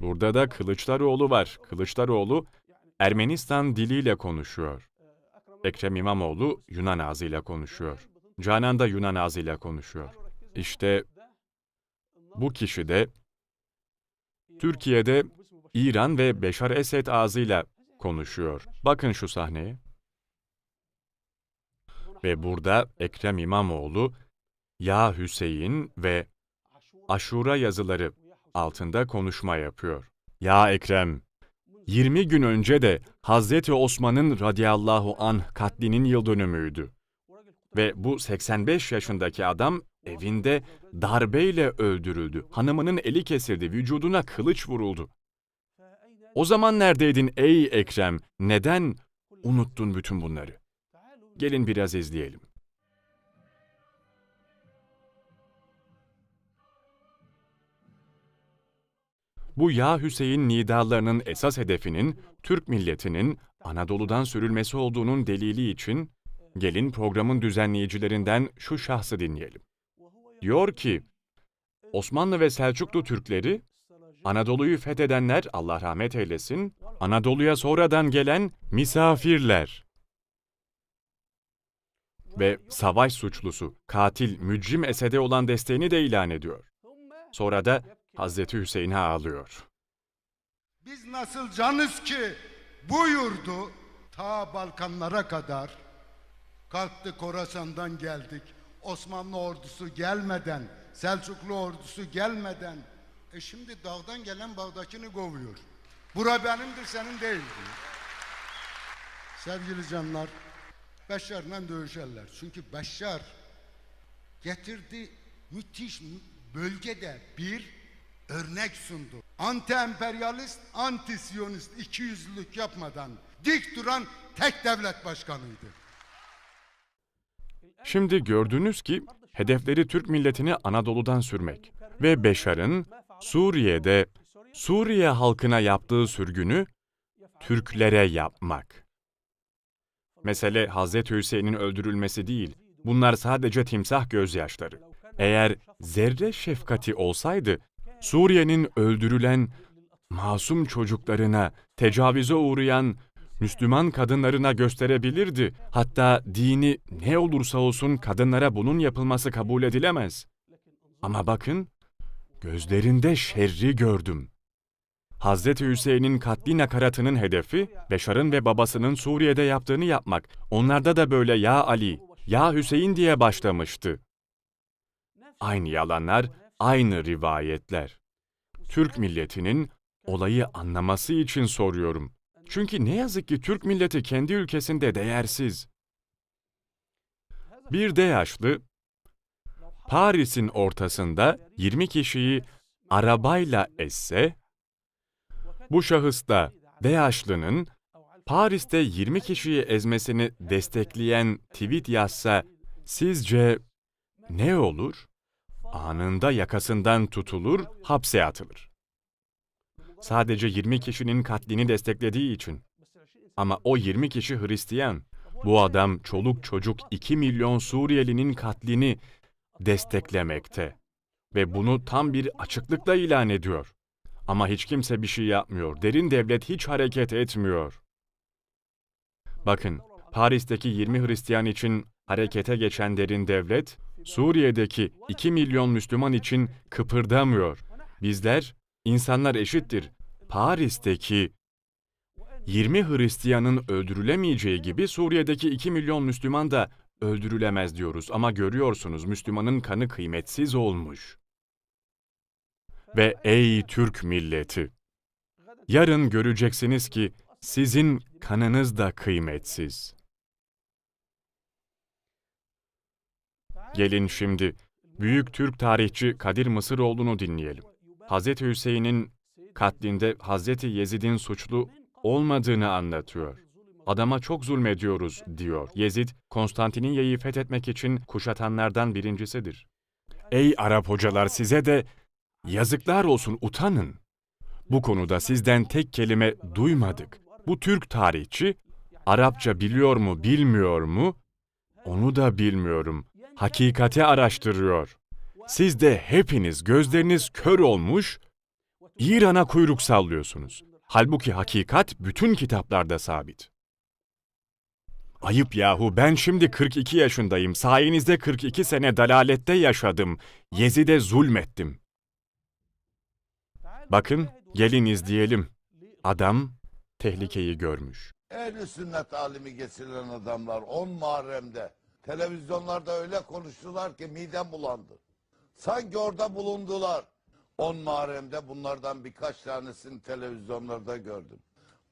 Burada da Kılıçdaroğlu var. Kılıçdaroğlu Ermenistan diliyle konuşuyor. Ekrem İmamoğlu Yunan ağzıyla konuşuyor. Canan da Yunan ağzıyla konuşuyor. İşte bu kişi de Türkiye'de İran ve Beşar Esed ağzıyla konuşuyor. Bakın şu sahneye. Ve burada Ekrem İmamoğlu, Ya Hüseyin ve Aşura yazıları altında konuşma yapıyor. Ya Ekrem, 20 gün önce de Hazreti Osman'ın radıyallahu anh katlinin yıl dönümüydü. Ve bu 85 yaşındaki adam evinde darbeyle öldürüldü. Hanımının eli kesildi, vücuduna kılıç vuruldu. O zaman neredeydin ey Ekrem? Neden unuttun bütün bunları? Gelin biraz izleyelim. Bu Ya Hüseyin nidalarının esas hedefinin Türk milletinin Anadolu'dan sürülmesi olduğunun delili için gelin programın düzenleyicilerinden şu şahsı dinleyelim. Diyor ki, Osmanlı ve Selçuklu Türkleri, Anadolu'yu fethedenler Allah rahmet eylesin, Anadolu'ya sonradan gelen misafirler. Ve savaş suçlusu, katil, mücrim Esed'e olan desteğini de ilan ediyor. Sonra da Hazreti Hüseyin'e ağlıyor. Biz nasıl canız ki bu yurdu ta Balkanlara kadar kalktık Horasan'dan geldik. Osmanlı ordusu gelmeden, Selçuklu ordusu gelmeden e şimdi dağdan gelen bağdakini kovuyor. Bura benimdir senin değil diyor. Sevgili canlar, Beşşar'la dövüşerler. Çünkü Beşşar getirdi müthiş mü- bölgede bir örnek sundu. Anti emperyalist, anti siyonist iki yüzlülük yapmadan dik duran tek devlet başkanıydı. Şimdi gördünüz ki hedefleri Türk milletini Anadolu'dan sürmek ve Beşar'ın Suriye'de Suriye halkına yaptığı sürgünü Türklere yapmak. Mesele Hazreti Hüseyin'in öldürülmesi değil. Bunlar sadece timsah gözyaşları. Eğer zerre şefkati olsaydı Suriye'nin öldürülen masum çocuklarına, tecavüze uğrayan Müslüman kadınlarına gösterebilirdi. Hatta dini ne olursa olsun kadınlara bunun yapılması kabul edilemez. Ama bakın, gözlerinde şerri gördüm. Hazreti Hüseyin'in katli nakaratının hedefi, Beşar'ın ve babasının Suriye'de yaptığını yapmak. Onlarda da böyle ya Ali, ya Hüseyin diye başlamıştı. Aynı yalanlar, aynı rivayetler. Türk milletinin olayı anlaması için soruyorum. Çünkü ne yazık ki Türk milleti kendi ülkesinde değersiz. Bir de yaşlı, Paris'in ortasında 20 kişiyi arabayla esse, bu şahıs da DAEŞ'lının Paris'te 20 kişiyi ezmesini destekleyen tweet yazsa sizce ne olur? Anında yakasından tutulur, hapse atılır. Sadece 20 kişinin katlini desteklediği için. Ama o 20 kişi Hristiyan. Bu adam çoluk çocuk 2 milyon Suriyelinin katlini desteklemekte. Ve bunu tam bir açıklıkla ilan ediyor. Ama hiç kimse bir şey yapmıyor. Derin devlet hiç hareket etmiyor. Bakın, Paris'teki 20 Hristiyan için harekete geçen derin devlet, Suriye'deki 2 milyon Müslüman için kıpırdamıyor. Bizler, insanlar eşittir. Paris'teki 20 Hristiyanın öldürülemeyeceği gibi Suriye'deki 2 milyon Müslüman da öldürülemez diyoruz. Ama görüyorsunuz Müslümanın kanı kıymetsiz olmuş. Ve ey Türk milleti! Yarın göreceksiniz ki sizin kanınız da kıymetsiz. Gelin şimdi büyük Türk tarihçi Kadir Mısıroğlu'nu dinleyelim. Hazreti Hüseyin'in katlinde Hazreti Yezid'in suçlu olmadığını anlatıyor. Adama çok zulmediyoruz diyor. Yezid, Konstantiniye'yi fethetmek için kuşatanlardan birincisidir. Ey Arap hocalar size de yazıklar olsun utanın. Bu konuda sizden tek kelime duymadık. Bu Türk tarihçi Arapça biliyor mu bilmiyor mu? Onu da bilmiyorum. Hakikati araştırıyor. Siz de hepiniz gözleriniz kör olmuş, İran'a kuyruk sallıyorsunuz. Halbuki hakikat bütün kitaplarda sabit. Ayıp yahu ben şimdi 42 yaşındayım. Sayenizde 42 sene dalalette yaşadım. Yezid'e zulmettim. Bakın gelin izleyelim. Adam tehlikeyi görmüş. Ehli sünnet alimi getirilen adamlar 10 Muharrem'de televizyonlarda öyle konuştular ki midem bulandı. Sanki orada bulundular. 10 Muharrem'de bunlardan birkaç tanesini televizyonlarda gördüm.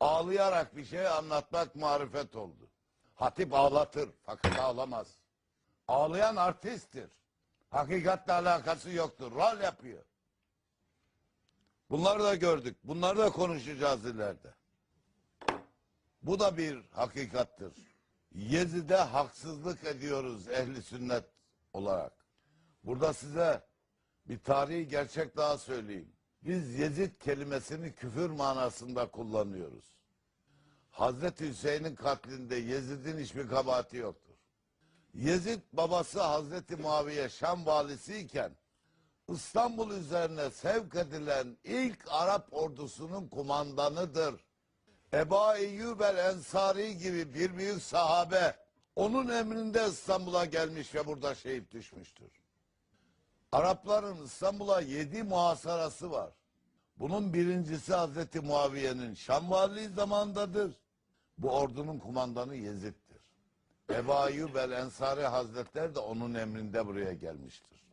Ağlayarak bir şey anlatmak marifet oldu. Hatip ağlatır fakat ağlamaz. Ağlayan artisttir. Hakikatle alakası yoktur. Rol yapıyor. Bunları da gördük. Bunları da konuşacağız ileride. Bu da bir hakikattır. Yezid'e haksızlık ediyoruz ehli sünnet olarak. Burada size bir tarihi gerçek daha söyleyeyim. Biz Yezid kelimesini küfür manasında kullanıyoruz. Hazreti Hüseyin'in katlinde Yezid'in hiçbir kabahati yoktur. Yezid babası Hazreti Muaviye Şam valisiyken İstanbul üzerine sevk edilen ilk Arap ordusunun kumandanıdır. Eba Eyyub el Ensari gibi bir büyük sahabe onun emrinde İstanbul'a gelmiş ve burada şehit düşmüştür. Arapların İstanbul'a yedi muhasarası var. Bunun birincisi Hazreti Muaviye'nin Şam valiliği zamandadır. Bu ordunun kumandanı Yezid'dir. Eba Eyyub el Ensari Hazretleri de onun emrinde buraya gelmiştir.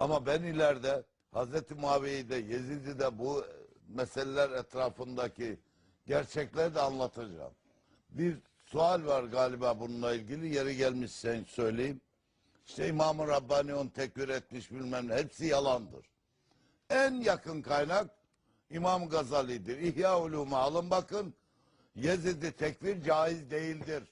Ama ben ileride Hazreti Muaviye'yi de Yezid'i de bu meseleler etrafındaki gerçekleri de anlatacağım. Bir sual var galiba bununla ilgili. Yeri gelmiş sen söyleyeyim. İşte İmam-ı Rabbani onu tekfir etmiş bilmem ne. Hepsi yalandır. En yakın kaynak İmam Gazali'dir. İhya Ulûm'a alın bakın. Yezid'i tekfir caiz değildir.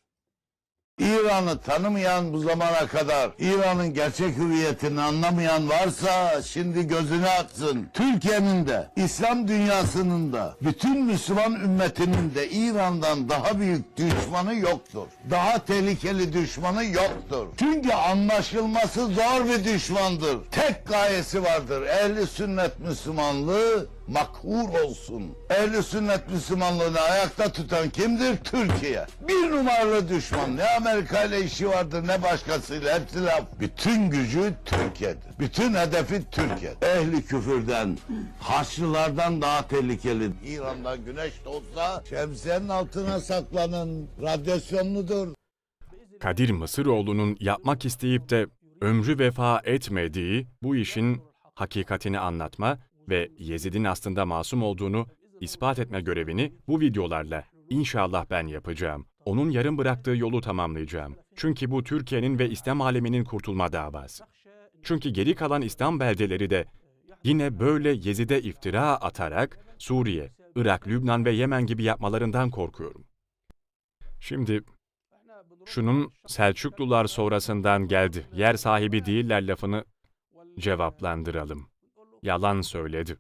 İran'ı tanımayan bu zamana kadar İran'ın gerçek hüviyetini anlamayan varsa şimdi gözünü açsın. Türkiye'nin de İslam dünyasının da bütün Müslüman ümmetinin de İran'dan daha büyük düşmanı yoktur. Daha tehlikeli düşmanı yoktur. Çünkü anlaşılması zor bir düşmandır. Tek gayesi vardır. Ehli sünnet Müslümanlığı makhur olsun. Ehli sünnet Müslümanlığını ayakta tutan kimdir? Türkiye. Bir numaralı düşman. Ne Amerika ile işi vardır ne başkasıyla. Hepsi laf. Bütün gücü Türkiye'dir. Bütün hedefi Türkiye. Ehli küfürden, Haçlılardan daha tehlikeli. İran'dan güneş doğsa şemsiyenin altına saklanın. Radyasyonludur. Kadir Mısıroğlu'nun yapmak isteyip de ömrü vefa etmediği bu işin hakikatini anlatma ve Yezid'in aslında masum olduğunu ispat etme görevini bu videolarla inşallah ben yapacağım. Onun yarım bıraktığı yolu tamamlayacağım. Çünkü bu Türkiye'nin ve İslam aleminin kurtulma davası. Çünkü geri kalan İslam beldeleri de yine böyle Yezid'e iftira atarak Suriye, Irak, Lübnan ve Yemen gibi yapmalarından korkuyorum. Şimdi şunun Selçuklular sonrasından geldi, yer sahibi değiller lafını cevaplandıralım. Yalan söyledi.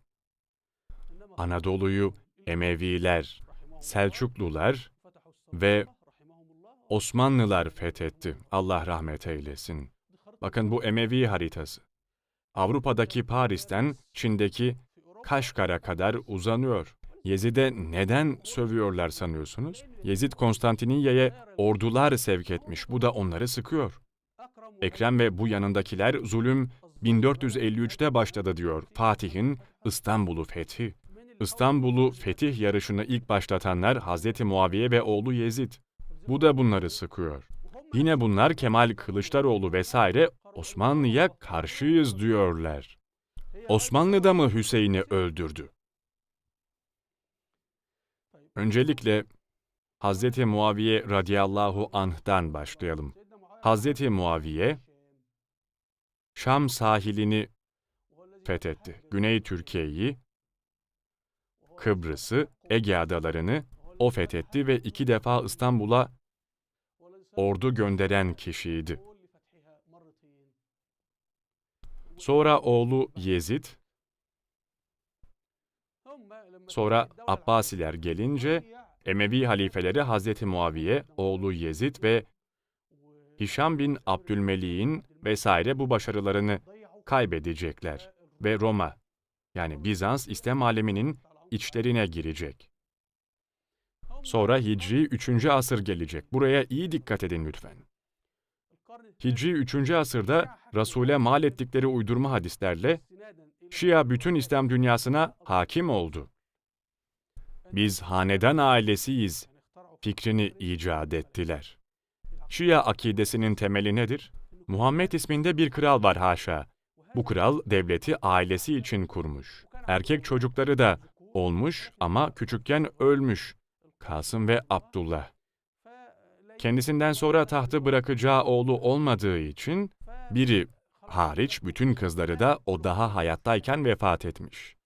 Anadolu'yu Emeviler, Selçuklular ve Osmanlılar fethetti. Allah rahmet eylesin. Bakın bu Emevi haritası. Avrupa'daki Paris'ten Çin'deki Kaşgar'a kadar uzanıyor. Yezid'e neden sövüyorlar sanıyorsunuz? Yezid Konstantiniye'ye ordular sevk etmiş. Bu da onları sıkıyor. Ekrem ve bu yanındakiler zulüm 1453'te başladı diyor Fatih'in İstanbul'u fethi. İstanbul'u fetih yarışını ilk başlatanlar Hazreti Muaviye ve oğlu Yezid. Bu da bunları sıkıyor. Yine bunlar Kemal Kılıçdaroğlu vesaire Osmanlı'ya karşıyız diyorlar. Osmanlı da mı Hüseyin'i öldürdü? Öncelikle Hazreti Muaviye radıyallahu anh'dan başlayalım. Hazreti Muaviye Şam sahilini fethetti. Güney Türkiye'yi, Kıbrıs'ı, Ege adalarını o fethetti ve iki defa İstanbul'a ordu gönderen kişiydi. Sonra oğlu Yezid, sonra Abbasiler gelince Emevi halifeleri Hazreti Muaviye, oğlu Yezid ve Hişam bin Abdülmelik'in vesaire bu başarılarını kaybedecekler ve Roma Yani Bizans İslam aleminin içlerine girecek. Sonra Hicri 3. asır gelecek. Buraya iyi dikkat edin lütfen. Hicri 3. asırda Resul'e mal ettikleri uydurma hadislerle Şia bütün İslam dünyasına hakim oldu. Biz hanedan ailesiyiz fikrini icat ettiler. Şia akidesinin temeli nedir? Muhammed isminde bir kral var haşa. Bu kral devleti ailesi için kurmuş. Erkek çocukları da olmuş ama küçükken ölmüş. Kasım ve Abdullah. Kendisinden sonra tahtı bırakacağı oğlu olmadığı için biri hariç bütün kızları da o daha hayattayken vefat etmiş.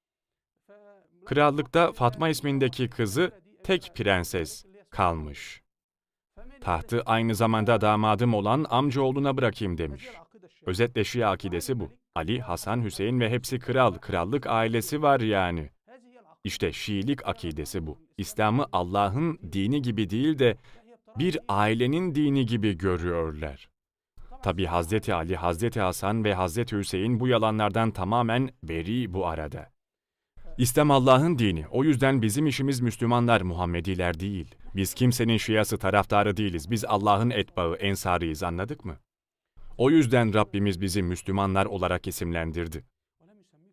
Krallıkta Fatma ismindeki kızı tek prenses kalmış. Tahtı aynı zamanda damadım olan amcaoğluna bırakayım demiş. Özetle Şia akidesi bu. Ali, Hasan, Hüseyin ve hepsi kral, krallık ailesi var yani. İşte Şiilik akidesi bu. İslam'ı Allah'ın dini gibi değil de bir ailenin dini gibi görüyorlar. Tabi Hazreti Ali, Hazreti Hasan ve Hazreti Hüseyin bu yalanlardan tamamen beri bu arada. İslam Allah'ın dini. O yüzden bizim işimiz Müslümanlar, Muhammediler değil. Biz kimsenin şiası taraftarı değiliz. Biz Allah'ın etbağı, ensarıyız anladık mı? O yüzden Rabbimiz bizi Müslümanlar olarak isimlendirdi.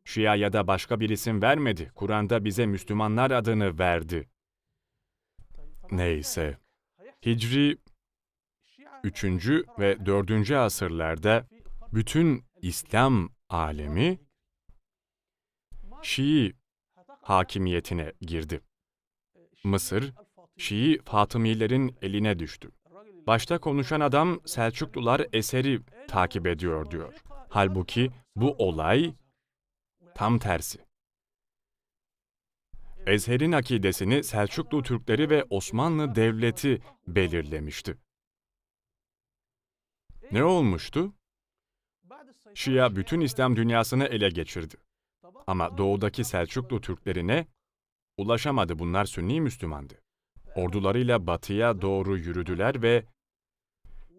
Şia ya da başka bir isim vermedi. Kur'an'da bize Müslümanlar adını verdi. Neyse. Hicri 3. ve 4. asırlarda bütün İslam alemi Şii hakimiyetine girdi. Mısır, Şii Fatımilerin eline düştü. Başta konuşan adam Selçuklular eseri takip ediyor diyor. Halbuki bu olay tam tersi. Ezher'in akidesini Selçuklu Türkleri ve Osmanlı Devleti belirlemişti. Ne olmuştu? Şia bütün İslam dünyasını ele geçirdi. Ama doğudaki Selçuklu Türklerine ulaşamadı. Bunlar Sünni Müslümandı. Ordularıyla batıya doğru yürüdüler ve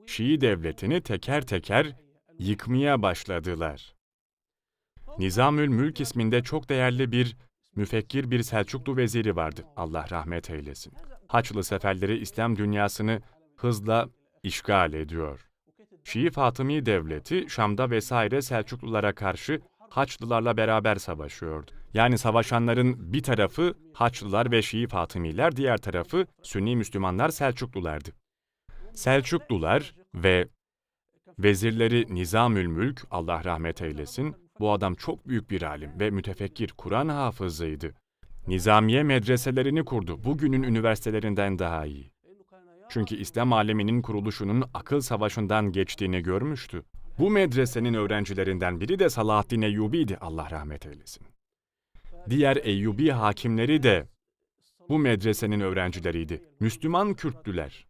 Şii devletini teker teker yıkmaya başladılar. Nizamül Mülk isminde çok değerli bir müfekkir bir Selçuklu veziri vardı. Allah rahmet eylesin. Haçlı seferleri İslam dünyasını hızla işgal ediyor. Şii Fatımi devleti Şam'da vesaire Selçuklulara karşı Haçlılarla beraber savaşıyordu. Yani savaşanların bir tarafı Haçlılar ve Şii Fatımiler, diğer tarafı Sünni Müslümanlar Selçuklulardı. Selçuklular ve vezirleri Nizamül Mülk, Allah rahmet eylesin, bu adam çok büyük bir alim ve mütefekkir Kur'an hafızıydı. Nizamiye medreselerini kurdu. Bugünün üniversitelerinden daha iyi. Çünkü İslam aleminin kuruluşunun akıl savaşından geçtiğini görmüştü. Bu medresenin öğrencilerinden biri de Salahaddin Eyyubi'ydi, Allah rahmet eylesin. Diğer Eyyubi hakimleri de bu medresenin öğrencileriydi. Müslüman Kürtlüler.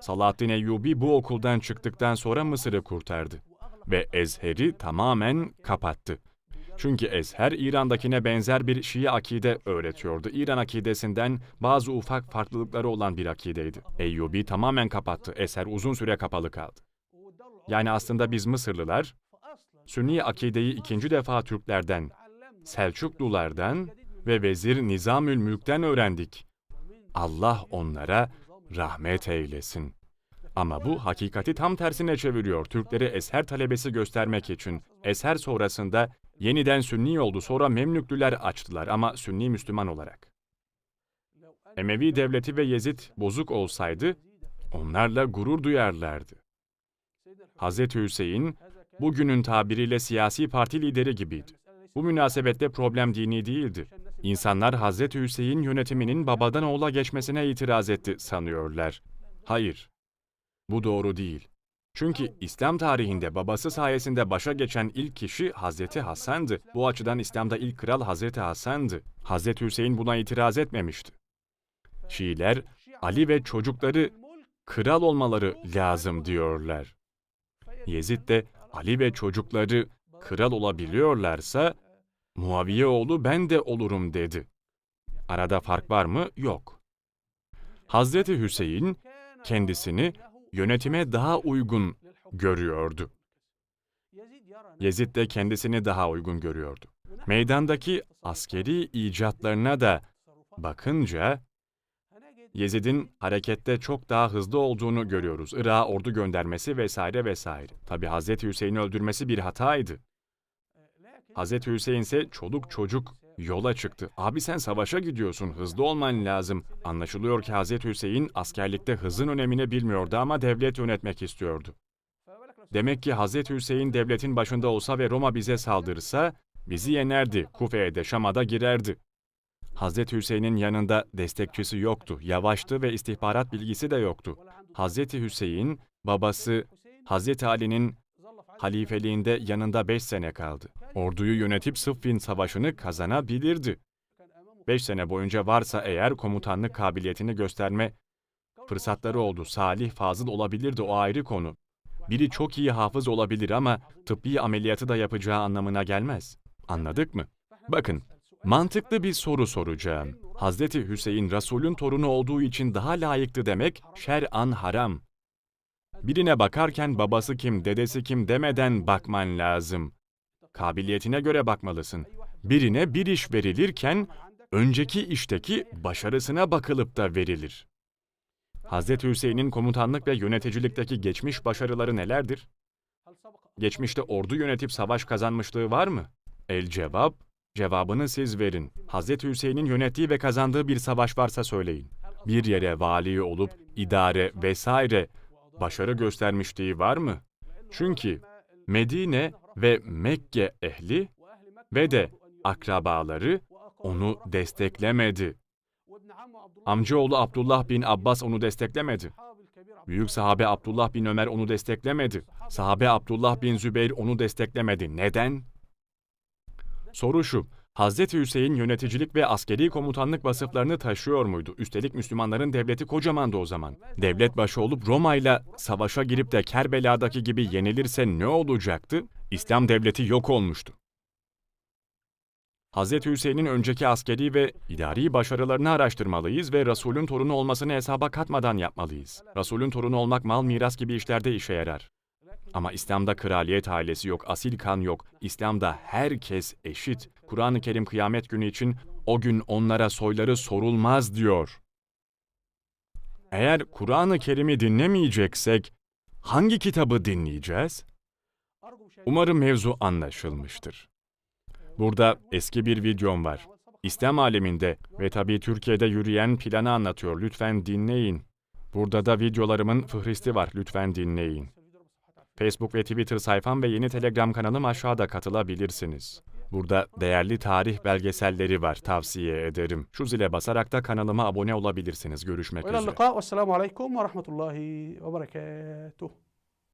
Salahaddin Eyyubi bu okuldan çıktıktan sonra Mısır'ı kurtardı ve Ezher'i tamamen kapattı. Çünkü Ezher İran'dakine benzer bir Şii akide öğretiyordu. İran akidesinden bazı ufak farklılıkları olan bir akideydi. Eyyubi tamamen kapattı. Ezher uzun süre kapalı kaldı. Yani aslında biz Mısırlılar Sünni akideyi ikinci defa Türklerden, Selçuklulardan ve Vezir Nizamül Mülk'ten öğrendik. Allah onlara rahmet eylesin. Ama bu hakikati tam tersine çeviriyor. Türkleri eser talebesi göstermek için. Eser sonrasında yeniden Sünni oldu. Sonra Memlüklüler açtılar ama Sünni Müslüman olarak. Emevi devleti ve Yezid bozuk olsaydı onlarla gurur duyarlardı. Hazreti Hüseyin bugünün tabiriyle siyasi parti lideri gibiydi. Bu münasebette problem dini değildi. İnsanlar Hazreti Hüseyin yönetiminin babadan oğula geçmesine itiraz etti sanıyorlar. Hayır. Bu doğru değil. Çünkü İslam tarihinde babası sayesinde başa geçen ilk kişi Hazreti Hasan'dı. Bu açıdan İslam'da ilk kral Hazreti Hasan'dı. Hazreti Hüseyin buna itiraz etmemişti. Şiiler Ali ve çocukları kral olmaları lazım diyorlar. Yezid de Ali ve çocukları kral olabiliyorlarsa Muaviye oğlu ben de olurum dedi. Arada fark var mı? Yok. Hazreti Hüseyin kendisini yönetime daha uygun görüyordu. Yezid de kendisini daha uygun görüyordu. Meydandaki askeri icatlarına da bakınca Yezid'in harekette çok daha hızlı olduğunu görüyoruz. Irak'a ordu göndermesi vesaire vesaire. Tabi Hazreti Hüseyin'i öldürmesi bir hataydı. Hazreti Hüseyin ise çoluk çocuk yola çıktı. Abi sen savaşa gidiyorsun, hızlı olman lazım. Anlaşılıyor ki Hazreti Hüseyin askerlikte hızın önemini bilmiyordu ama devlet yönetmek istiyordu. Demek ki Hazreti Hüseyin devletin başında olsa ve Roma bize saldırırsa bizi yenerdi, Kufe'ye de Şam'a da girerdi. Hazreti Hüseyin'in yanında destekçisi yoktu, yavaştı ve istihbarat bilgisi de yoktu. Hazreti Hüseyin, babası Hazreti Ali'nin halifeliğinde yanında 5 sene kaldı. Orduyu yönetip Sıffin Savaşı'nı kazanabilirdi. 5 sene boyunca varsa eğer komutanlık kabiliyetini gösterme fırsatları oldu. Salih, fazıl olabilirdi o ayrı konu. Biri çok iyi hafız olabilir ama tıbbi ameliyatı da yapacağı anlamına gelmez. Anladık mı? Bakın, mantıklı bir soru soracağım. Hazreti Hüseyin Resul'ün torunu olduğu için daha layıktı demek şer'an haram. Birine bakarken babası kim, dedesi kim demeden bakman lazım. Kabiliyetine göre bakmalısın. Birine bir iş verilirken önceki işteki başarısına bakılıp da verilir. Hazreti Hüseyin'in komutanlık ve yöneticilikteki geçmiş başarıları nelerdir? Geçmişte ordu yönetip savaş kazanmışlığı var mı? El cevap, cevabını siz verin. Hazreti Hüseyin'in yönettiği ve kazandığı bir savaş varsa söyleyin. Bir yere vali olup idare vesaire başarı göstermişliği var mı? Çünkü Medine ve Mekke ehli ve de akrabaları onu desteklemedi. Amcaoğlu Abdullah bin Abbas onu desteklemedi. Büyük sahabe Abdullah bin Ömer onu desteklemedi. Sahabe Abdullah bin Zübeyir onu desteklemedi. Neden? Soru şu. Hazreti Hüseyin yöneticilik ve askeri komutanlık vasıflarını taşıyor muydu? Üstelik Müslümanların devleti kocamandı o zaman. Devlet başı olup Roma ile savaşa girip de Kerbela'daki gibi yenilirse ne olacaktı? İslam devleti yok olmuştu. Hazreti Hüseyin'in önceki askeri ve idari başarılarını araştırmalıyız ve Resul'ün torunu olmasını hesaba katmadan yapmalıyız. Resul'ün torunu olmak mal miras gibi işlerde işe yarar. Ama İslam'da kraliyet ailesi yok, asil kan yok. İslam'da herkes eşit. Kur'an-ı Kerim kıyamet günü için o gün onlara soyları sorulmaz diyor. Eğer Kur'an-ı Kerim'i dinlemeyeceksek hangi kitabı dinleyeceğiz? Umarım mevzu anlaşılmıştır. Burada eski bir videom var. İslam aleminde ve tabii Türkiye'de yürüyen planı anlatıyor. Lütfen dinleyin. Burada da videolarımın fıhristi var. Lütfen dinleyin. Facebook ve Twitter sayfam ve yeni Telegram kanalım aşağıda katılabilirsiniz. Burada değerli tarih belgeselleri var tavsiye ederim. Şu zile basarak da kanalıma abone olabilirsiniz. Görüşmek üzere. Ve rahmetullahi ve berekatuhu.